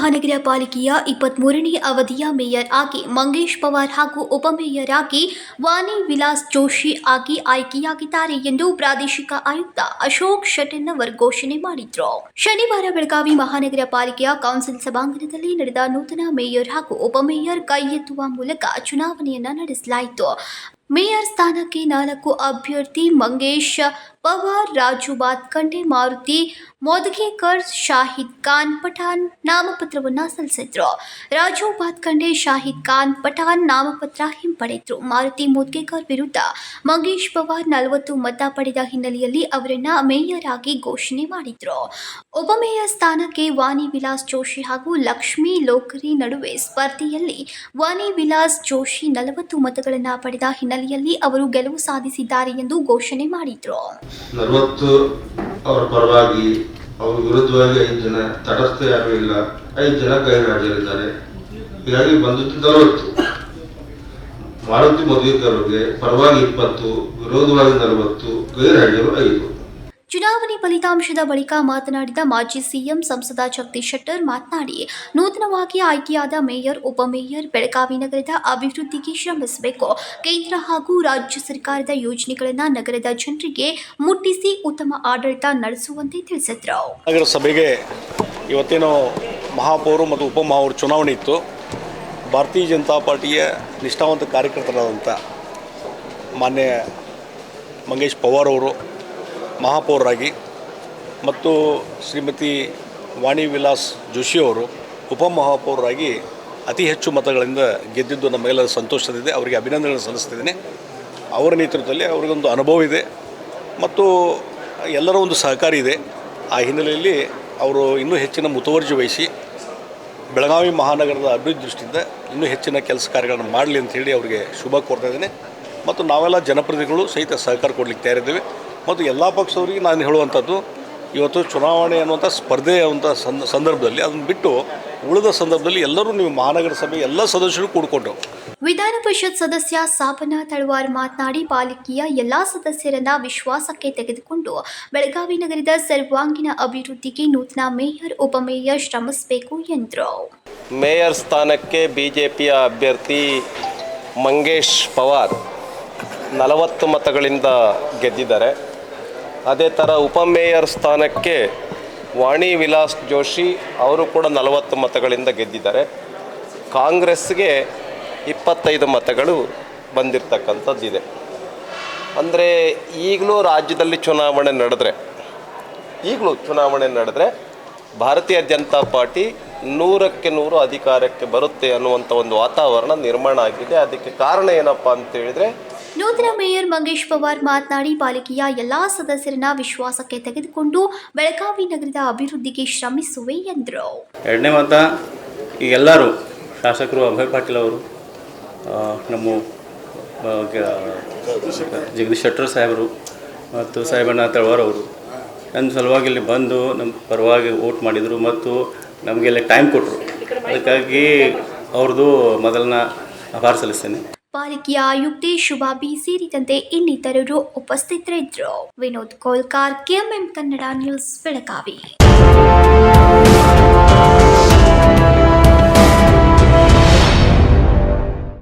ಮಹಾನಗರ ಪಾಲಿಕೆಯ ಇಪ್ಪತ್ಮೂರನೇ ಅವಧಿಯ ಮೇಯರ್ ಆಗಿ ಮಂಗೇಶ್ ಪವಾರ್ ಹಾಗೂ ಉಪಮೇಯರ್ ಆಗಿ ವಾನಿ ವಿಲಾಸ್ ಜೋಶಿ ಆಗಿ ಆಯ್ಕೆಯಾಗಿದ್ದಾರೆ ಎಂದು ಪ್ರಾದೇಶಿಕ ಆಯುಕ್ತ ಅಶೋಕ್ ಶೆಟ್ಟೆನ್ನವರ್ ಘೋಷಣೆ ಮಾಡಿದ್ರು. ಶನಿವಾರ ಬೆಳಗಾವಿ ಮಹಾನಗರ ಪಾಲಿಕೆಯ ಕೌನ್ಸಿಲ್ ಸಭಾಂಗಣದಲ್ಲಿ ನಡೆದ ನೂತನ ಮೇಯರ್ ಹಾಗೂ ಉಪಮೇಯರ್ ಕೈ ಎತ್ತುವ ಮೂಲಕ ಚುನಾವಣೆಯನ್ನ ನಡೆಸಲಾಯಿತು. ಮೇಯರ್ ಸ್ಥಾನಕ್ಕೆ ನಾಲ್ಕು ಅಭ್ಯರ್ಥಿ ಮಂಗೇಶ್ ಪವಾರ್, ರಾಜು ಬಾತ್ಕಂಡೆ ಮಾರುತಿ, ಮೋದಗೇಕರ್, ಶಾಹಿದ್ ಖಾನ್ ಪಠಾನ್ ನಾಮಪತ್ರವನ್ನು ಸಲ್ಲಿಸಿದ್ರು. ರಾಜು ಬಾತ್ಕಂಡೆ ಶಾಹಿದ್ ಖಾನ್ ಪಠಾನ್ ನಾಮಪತ್ರ ಹಿಂಪಡೆದ್ರು. ಮಾರುತಿ ಮೋದ್ಗೇಕರ್ ವಿರುದ್ಧ ಮಂಗೇಶ್ ಪವಾರ್ ನಲವತ್ತು ಮತ ಪಡೆದ ಹಿನ್ನೆಲೆಯಲ್ಲಿ ಅವರನ್ನ ಮೇಯರ್ ಆಗಿ ಘೋಷಣೆ ಮಾಡಿದ್ರು. ಉಪಮೇಯರ್ ಸ್ಥಾನಕ್ಕೆ ವಾಣಿ ವಿಲಾಸ್ ಜೋಶಿ ಹಾಗೂ ಲಕ್ಷ್ಮೀ ಲೋಕರಿ ನಡುವೆ ಸ್ಪರ್ಧೆಯಲ್ಲಿ ವಾಣಿ ವಿಲಾಸ್ ಜೋಶಿ ನಲವತ್ತು ಮತಗಳನ್ನು ಪಡೆದ ಹಿನ್ನೆಲೆಯಲ್ಲಿ ಅವರು ಗೆಲುವು ಸಾಧಿಸಿದ್ದಾರೆ ಎಂದು ಘೋಷಣೆ ಮಾಡಿದ್ರು. ನಲವತ್ತು ಅವರ ಪರವಾಗಿ ಅವ್ರ ವಿರುದ್ಧವಾಗಿ ಐದು ಜನ ತಟಸ್ಥ ಯಾರು ಇಲ್ಲ, ಐದು ಜನ ಗೈರಾಜರಿದ್ದಾರೆ ಹೀಗಾಗಿ ಬಂದದ್ದು ನಲವತ್ತು ಮಾರುತಿ ಮಧುಕರ್ ಅವ್ರಿಗೆ ಪರವಾಗಿ ಇಪ್ಪತ್ತು, ವಿರೋಧವಾಗಿ ನಲವತ್ತು, ಗೈರ್ಹಾಜರು ಐದು. ಚುನಾವಣೆ ಫಲಿತಾಂಶದ ಬಳಿಕ ಮಾತನಾಡಿದ ಮಾಜಿ ಸಿಎಂ ಸಂಸದ ಜಗದೀಶ್ ಶೆಟ್ಟರ್ ಮಾತನಾಡಿ, ನೂತನವಾಗಿ ಆಯ್ಕೆಯಾದ ಮೇಯರ್ ಉಪಮೇಯರ್ ಬೆಳಗಾವಿ ನಗರದ ಅಭಿವೃದ್ಧಿಗೆ ಶ್ರಮಿಸಬೇಕು. ಕೇಂದ್ರ ಹಾಗೂ ರಾಜ್ಯ ಸರ್ಕಾರದ ಯೋಜನೆಗಳನ್ನು ನಗರದ ಜನರಿಗೆ ಮುಟ್ಟಿಸಿ ಉತ್ತಮ ಆಡಳಿತ ನಡೆಸುವಂತೆ ತಿಳಿಸಿದರು. ನಗರಸಭೆಗೆ ಇವತ್ತೇನು ಮಹಾಪೌರು ಮತ್ತು ಉಪಮಹಾಪೌರ ಚುನಾವಣೆ ಇತ್ತು. ಭಾರತೀಯ ಜನತಾ ಪಾರ್ಟಿಯ ನಿಷ್ಠಾವಂತ ಕಾರ್ಯಕರ್ತರಾದಂಥ ಮಾನ್ಯ ಮಂಗೇಶ್ ಪವಾರ್ ಅವರು ಮಹಾಪೌರರಾಗಿ ಮತ್ತು ಶ್ರೀಮತಿ ವಾಣಿ ವಿಲಾಸ್ ಜೋಶಿಯವರು ಉಪಮಹಾಪೌರರಾಗಿ ಅತಿ ಹೆಚ್ಚು ಮತಗಳಿಂದ ಗೆದ್ದಿದ್ದು ನಮಗೆಲ್ಲರ ಸಂತೋಷದಿದೆ ಅವರಿಗೆ ಅಭಿನಂದನೆಗಳನ್ನು ಸಲ್ಲಿಸ್ತಿದ್ದೇನೆ. ಅವರ ನೇತೃತ್ವದಲ್ಲಿ ಅವರಿಗೊಂದು ಅನುಭವ ಇದೆ ಮತ್ತು ಎಲ್ಲರ ಒಂದು ಸಹಕಾರ ಇದೆ. ಆ ಹಿನ್ನೆಲೆಯಲ್ಲಿ ಅವರು ಇನ್ನೂ ಹೆಚ್ಚಿನ ಮುತುವರ್ಜಿ ವಹಿಸಿ ಬೆಳಗಾವಿ ಮಹಾನಗರದ ಅಭಿವೃದ್ಧಿ ದೃಷ್ಟಿಯಿಂದ ಇನ್ನೂ ಹೆಚ್ಚಿನ ಕೆಲಸ ಕಾರ್ಯಗಳನ್ನು ಮಾಡಲಿ ಅಂತ ಹೇಳಿ ಅವರಿಗೆ ಶುಭ ಕೋರ್ತಾ ಇದ್ದೇನೆ. ಮತ್ತು ನಾವೆಲ್ಲ ಜನಪ್ರತಿನಿಧಿಗಳು ಸಹಿತ ಸಹಕಾರ ಕೊಡಲಿಕ್ಕೆ ತಯಾರಿದ್ದೇವೆ. ಮತ್ತು ಎಲ್ಲ ಪಕ್ಷದವರಿಗೆ ನಾನು ಹೇಳುವಂಥದ್ದು ಇವತ್ತು ಚುನಾವಣೆ ಅನ್ನುವಂಥ ಸ್ಪರ್ಧೆ ಅಂತ ಸಂದ ಸಂದರ್ಭದಲ್ಲಿ ಅದನ್ನು ಬಿಟ್ಟು ಉಳಿದ ಸಂದರ್ಭದಲ್ಲಿ ಎಲ್ಲರೂ ನೀವು ಮಹಾನಗರ ಸಭೆ ಎಲ್ಲ ಸದಸ್ಯರು ಕೂಡಿಕೊಂಡು. ವಿಧಾನ ಪರಿಷತ್ ಸದಸ್ಯ ಸಾಪನಾ ತಳವಾರ್ ಮಾತನಾಡಿ ಪಾಲಿಕೆಯ ಎಲ್ಲಾ ಸದಸ್ಯರನ್ನ ವಿಶ್ವಾಸಕ್ಕೆ ತೆಗೆದುಕೊಂಡು ಬೆಳಗಾವಿ ನಗರದ ಸರ್ವಾಂಗೀಣ ಅಭಿವೃದ್ಧಿಗೆ ನೂತನ ಮೇಯರ್ ಉಪಮೇಯರ್ ಶ್ರಮಿಸಬೇಕು ಎಂದರು. ಮೇಯರ್ ಸ್ಥಾನಕ್ಕೆ ಬಿಜೆಪಿಯ ಜೆ ಪಿಯ ಅಭ್ಯರ್ಥಿ ಮಂಗೇಶ್ ಪವಾರ್ ನಲವತ್ತು ಮತಗಳಿಂದ ಗೆದ್ದಿದ್ದಾರೆ. ಅದೇ ಥರ ಉಪಮೇಯರ್ ಸ್ಥಾನಕ್ಕೆ ವಾಣಿ ವಿಲಾಸ್ ಜೋಶಿ ಅವರು ಕೂಡ ನಲವತ್ತು ಮತಗಳಿಂದ ಗೆದ್ದಿದ್ದಾರೆ. ಕಾಂಗ್ರೆಸ್ಗೆ ಇಪ್ಪತ್ತೈದು ಮತಗಳು ಬಂದಿರತಕ್ಕಂಥದ್ದಿದೆ. ಅಂದರೆ ಈಗಲೂ ರಾಜ್ಯದಲ್ಲಿ ಚುನಾವಣೆ ನಡೆದ್ರೆ, ಈಗಲೂ ಚುನಾವಣೆ ನಡೆದ್ರೆ ಭಾರತೀಯ ಜನತಾ ಪಾರ್ಟಿ ನೂರಕ್ಕೆ ನೂರು ಅಧಿಕಾರಕ್ಕೆ ಬರುತ್ತೆ ಅನ್ನುವಂಥ ಒಂದು ವಾತಾವರಣ ನಿರ್ಮಾಣ ಆಗಿದೆ. ಅದಕ್ಕೆ ಕಾರಣ ಏನಪ್ಪ ಅಂತ ಹೇಳಿದ್ರೆ ನೂತನ ಮೇಯರ್ ಮಂಗೇಶ್ ಪವಾರ್ ಮಾತನಾಡಿ, ಪಾಲಿಕೆಯ ಎಲ್ಲಾ ಸದಸ್ಯರನ್ನ ವಿಶ್ವಾಸಕ್ಕೆ ತೆಗೆದುಕೊಂಡು ಬೆಳಗಾವಿ ನಗರದ ಅಭಿವೃದ್ಧಿಗೆ ಶ್ರಮಿಸುವೆ ಎಂದರು. ಎರಡನೇ ಮತ ಎಲ್ಲರೂ ಶಾಸಕರು ಅಭಯ್ ಪಾಟೀಲ್ ಅವರು ನಮ್ಮ ಜಗದೀಶ್ ಶೆಟ್ಟರ್ ಸಾಹೇಬರು ಮತ್ತು ಸಾಹೇಬಣ್ಣ ತಳವಾರ್ ಅವರು. ನನ್ನ ಸಲುವಾಗಿ ಇಲ್ಲಿ ಬಂದು ನಮ್ಮ ಪರವಾಗಿ ವೋಟ್ ಮಾಡಿದರು ಮತ್ತು ನಮಗೆಲ್ಲ ಟೈಮ್ ಕೊಟ್ಟರು ಅದಕ್ಕಾಗಿ ಅವ್ರದ್ದು ಮೊದಲನ್ನ ಆಭಾರ ಸಲ್ಲಿಸ್ತೇನೆ. ಪಾಲಿಕೆಯ ಆಯುಕ್ತೆ ಶುಭಾಬಿ ಸೇರಿದಂತೆ ಇನ್ನಿತರರು ಉಪಸ್ಥಿತರಿದ್ದರು. Vinod Kolkar KMM Kannada news Belagavi.